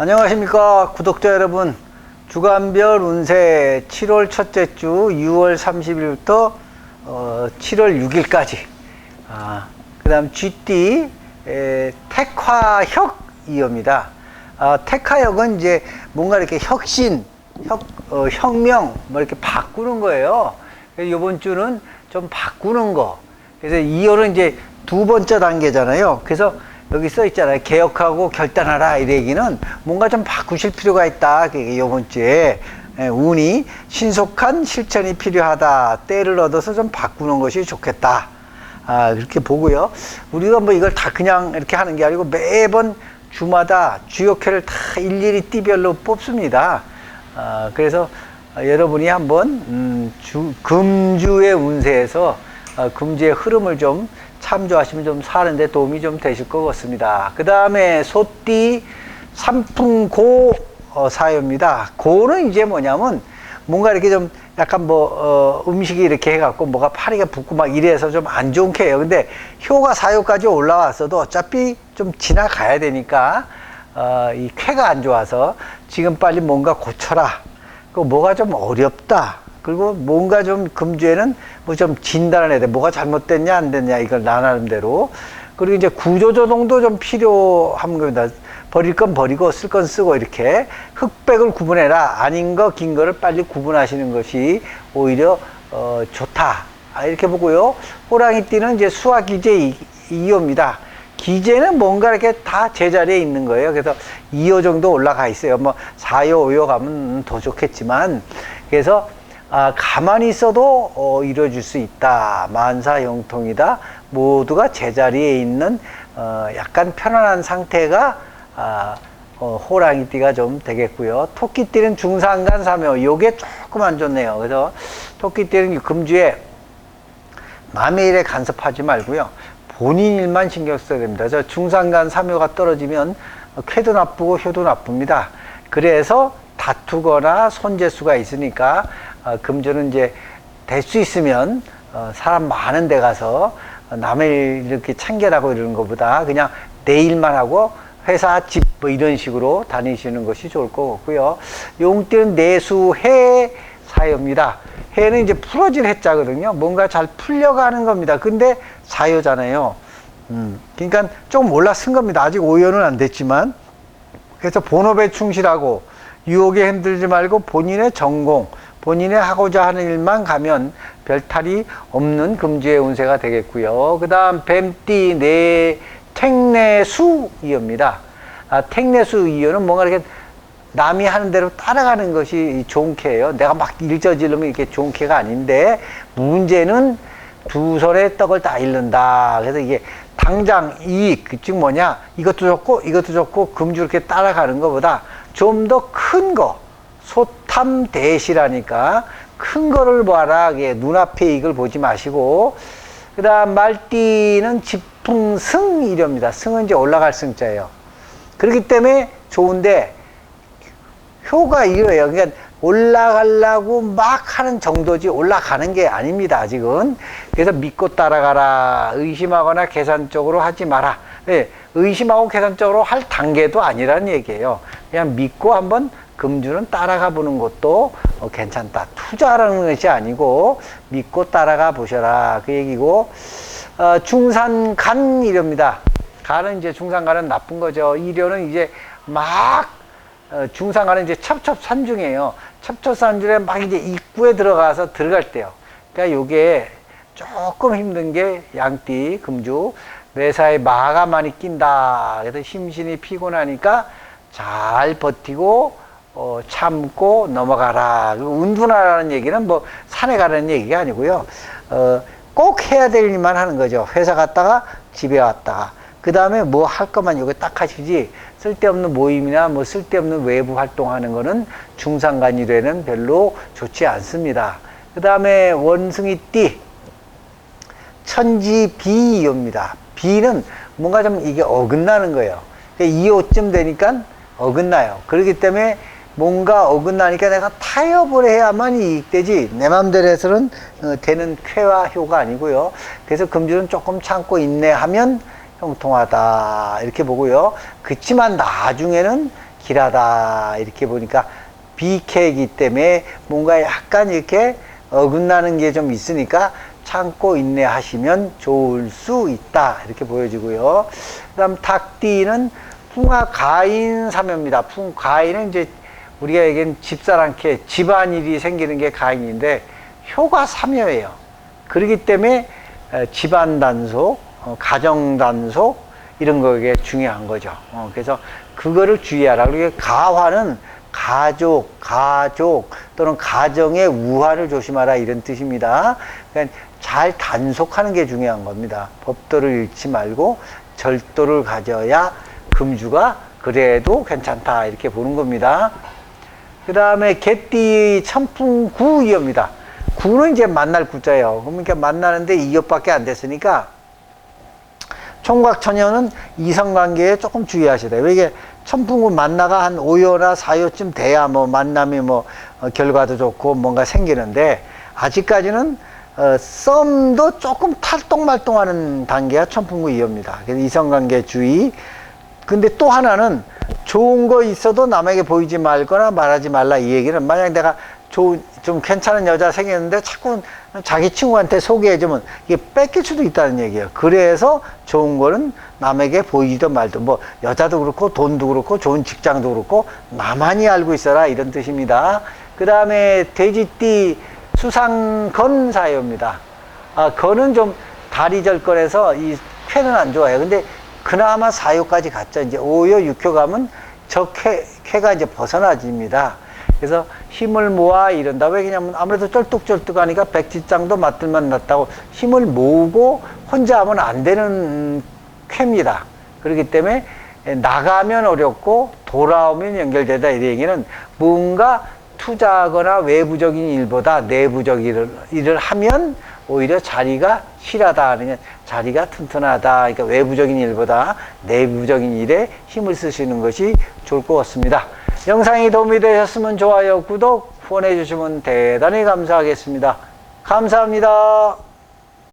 안녕하십니까 구독자 여러분. 주간별 운세 7월 첫째 주 6월 30일부터 어, 7월 6일까지. 아, 그 다음 GT 에, 택화혁이옵니다. 아, 택화혁은 이제 뭔가 이렇게 혁신 혁, 어, 혁명 뭐 이렇게 바꾸는 거예요. 이번 주는 좀 바꾸는 거. 그래서 2월은 이제 두 번째 단계잖아요. 그래서 여기 써 있잖아요. 개혁하고 결단하라 이 얘기는 뭔가 좀 바꾸실 필요가 있다. 이번 주에 예, 운이 신속한 실천이 필요하다. 때를 얻어서 좀 바꾸는 것이 좋겠다. 아, 그렇게 보고요. 우리가 뭐 이걸 다 그냥 이렇게 하는 게 아니고 매번 주마다 주역회를 다 일일이 띠별로 뽑습니다. 아, 그래서 여러분이 한번 음, 주, 금주의 운세에서 어, 금주의 흐름을 좀 참조하시면 좀 사는데 도움이 좀 되실 것 같습니다. 그 다음에 소띠 삼풍고 어, 사유입니다. 고는 이제 뭐냐면 뭔가 이렇게 좀 약간 뭐 어, 음식이 이렇게 해갖고 뭐가 파리가 붓고 막 이래서 좀 안 좋은 캐요. 근데 효가 사유까지 올라왔어도 어차피 좀 지나가야 되니까 어, 이 쾌가 안 좋아서 지금 빨리 뭔가 고쳐라. 그 뭐가 좀 어렵다. 그리고 뭔가 좀 금주에는 뭐 좀 진단을 해야 돼. 뭐가 잘못됐냐, 안 됐냐, 이걸 나 나름대로. 그리고 이제 구조조정도 좀 필요한 겁니다. 버릴 건 버리고 쓸 건 쓰고 이렇게 흑백을 구분해라. 아닌 거, 긴 거를 빨리 구분하시는 것이 오히려 어, 좋다. 아, 이렇게 보고요. 호랑이 띠는 이제 수학 기제 2호입니다. 기재는 뭔가 이렇게 다 제자리에 있는 거예요. 그래서 2호 정도 올라가 있어요. 뭐 4호, 5호 가면 더 좋겠지만. 그래서 아, 가만히 있어도 어, 이루어질 수 있다. 만사형통이다. 모두가 제자리에 있는 어, 약간 편안한 상태가 아, 어, 호랑이띠가 좀 되겠고요. 토끼띠는 중상간 사묘. 요게 조금 안 좋네요. 그래서 토끼띠는 금주에 남의 일에 간섭하지 말고요. 본인 일만 신경 써야 됩니다. 저 중상간 사묘가 떨어지면 쾌도 나쁘고 효도 나쁩니다. 그래서 다투거나 손재수가 있으니까 어, 금주는 이제 될 수 있으면 어, 사람 많은 데 가서 남의 일 이렇게 참견하고 이러는 것보다 그냥 내 일만 하고 회사 집 뭐 이런 식으로 다니시는 것이 좋을 것 같고요. 용띠는 내수해 사유입니다. 해는 이제 풀어질 해자거든요. 뭔가 잘 풀려가는 겁니다. 근데 사유잖아요. 음, 그러니까 조금 올라쓴 겁니다. 아직 오연은 안 됐지만. 그래서 본업에 충실하고 유혹에 흔들지 말고 본인의 전공, 본인의 하고자 하는 일만 가면 별 탈이 없는 금주의 운세가 되겠고요. 그 다음 뱀띠 내 택내수 이어입니다. 아, 택내수 이어는 뭔가 이렇게 남이 하는 대로 따라가는 것이 좋은 캐예요. 내가 막 일저지르면 이렇게 좋은 캐가 아닌데 문제는 두 손에 떡을 다 잃는다. 그래서 이게 당장 이익, 즉 뭐냐 이것도 좋고 이것도 좋고 금주 이렇게 따라가는 것보다 좀 더 큰 거, 소탐대시라니까 큰 거를 봐라. 이게 눈앞의 이익을 보지 마시고 그 다음 말띠는 지풍승 이렵니다. 승은 이제 올라갈 승자예요. 그렇기 때문에 좋은데 효가 이거예요. 그러니까 올라가려고 막 하는 정도지 올라가는 게 아닙니다. 아직은. 그래서 믿고 따라가라. 의심하거나 계산적으로 하지 마라. 네, 의심하고 계산적으로 할 단계도 아니라는 얘기예요. 그냥 믿고 한번 금주는 따라가 보는 것도 어, 괜찮다. 투자라는 것이 아니고 믿고 따라가 보셔라. 그 얘기고 어, 중산 간 이렵니다. 간은 이제 중산 간은 나쁜 거죠. 이료는 이제 막 어, 중상간은 이제 첩첩산중이에요. 첩첩산중에 막 이제 입구에 들어가서 들어갈 때요. 그러니까 요게 조금 힘든 게 양띠, 금주, 매사에 마가 많이 낀다. 그래서 심신이 피곤하니까 잘 버티고 어, 참고 넘어가라. 운둔하라는 얘기는 뭐 산에 가라는 얘기가 아니고요. 어, 꼭 해야 될 일만 하는 거죠. 회사 갔다가 집에 왔다가. 그 다음에 뭐 할 것만 여기 딱 하시지 쓸데없는 모임이나 뭐 쓸데없는 외부 활동하는 거는 중상간일에는 별로 좋지 않습니다. 그 다음에 원숭이 띠 천지 비이옵니다. 비는 뭔가 좀 이게 어긋나는 거예요. 2호쯤 되니까 어긋나요. 그렇기 때문에 뭔가 어긋나니까 내가 타협을 해야만 이익되지 내 맘대로 해서는 어, 되는 쾌와 효가 아니고요. 그래서 금주는 조금 참고 인내하면 형통하다 이렇게 보고요. 그렇지만 나중에는 길하다 이렇게 보니까 비케이기 때문에 뭔가 약간 이렇게 어긋나는 게 좀 있으니까 참고 인내하시면 좋을 수 있다 이렇게 보여지고요. 그다음 닭띠는 풍화 가인 사묘입니다. 풍 가인은 이제 우리가 얘기한 집사람께 집안일이 생기는 게 가인인데 효가 사묘예요. 그렇기 때문에 에, 집안 단속, 어, 가정 단속 이런 거게 중요한 거죠. 어, 그래서 그거를 주의하라. 그리고 가화는 가족, 가족 또는 가정의 우환을 조심하라 이런 뜻입니다. 그러니까 잘 단속하는 게 중요한 겁니다. 법도를 잃지 말고 절도를 가져야 금주가 그래도 괜찮다 이렇게 보는 겁니다. 그 다음에 개띠 천풍 구이업입니다. 구는 이제 만날 구자예요. 그러니까 만나는데 이업밖에 안 됐으니까 총각 처녀는 이성관계에 조금 주의하셔야 돼요. 왜 이게 천풍구 만나가 한 5여나 4여쯤 돼야 뭐 만남이 뭐 어, 결과도 좋고 뭔가 생기는데 아직까지는 어, 썸도 조금 탈동말동하는 단계가 천풍구 이업입니다. 그래서 이성관계 주의. 근데 또 하나는 좋은 거 있어도 남에게 보이지 말거나 말하지 말라 이 얘기는 만약 내가 좋은 좀 괜찮은 여자 생겼는데 자꾸 자기 친구한테 소개해주면 이게 뺏길 수도 있다는 얘기예요. 그래서 좋은 거는 남에게 보이지도 말도 뭐 여자도 그렇고 돈도 그렇고 좋은 직장도 그렇고 나만이 알고 있어라 이런 뜻입니다. 그 다음에 돼지띠 수상건 사요입니다. 아, 건은 좀 다리 절건해서 이 쾌는 안 좋아요. 근데 그나마 사요까지 갔죠. 이제 오요 육효 가면 저 쾌, 쾌가 이제 벗어나집니다. 그래서 힘을 모아 이런다. 왜 그냐면 아무래도 쩔뚝쩔뚝하니까 백지장도 맞들만 났다고 힘을 모으고 혼자 하면 안 되는 쾌입니다. 그렇기 때문에 나가면 어렵고 돌아오면 연결되다 이 얘기는 뭔가 투자하거나 외부적인 일보다 내부적 일을, 일을 하면 오히려 자리가 실하다 하는 자리가 튼튼하다. 그러니까 외부적인 일보다 내부적인 일에 힘을 쓰시는 것이 좋을 것 같습니다. 영상이 도움이 되셨으면 좋아요, 구독, 후원해 주시면 대단히 감사하겠습니다. 감사합니다.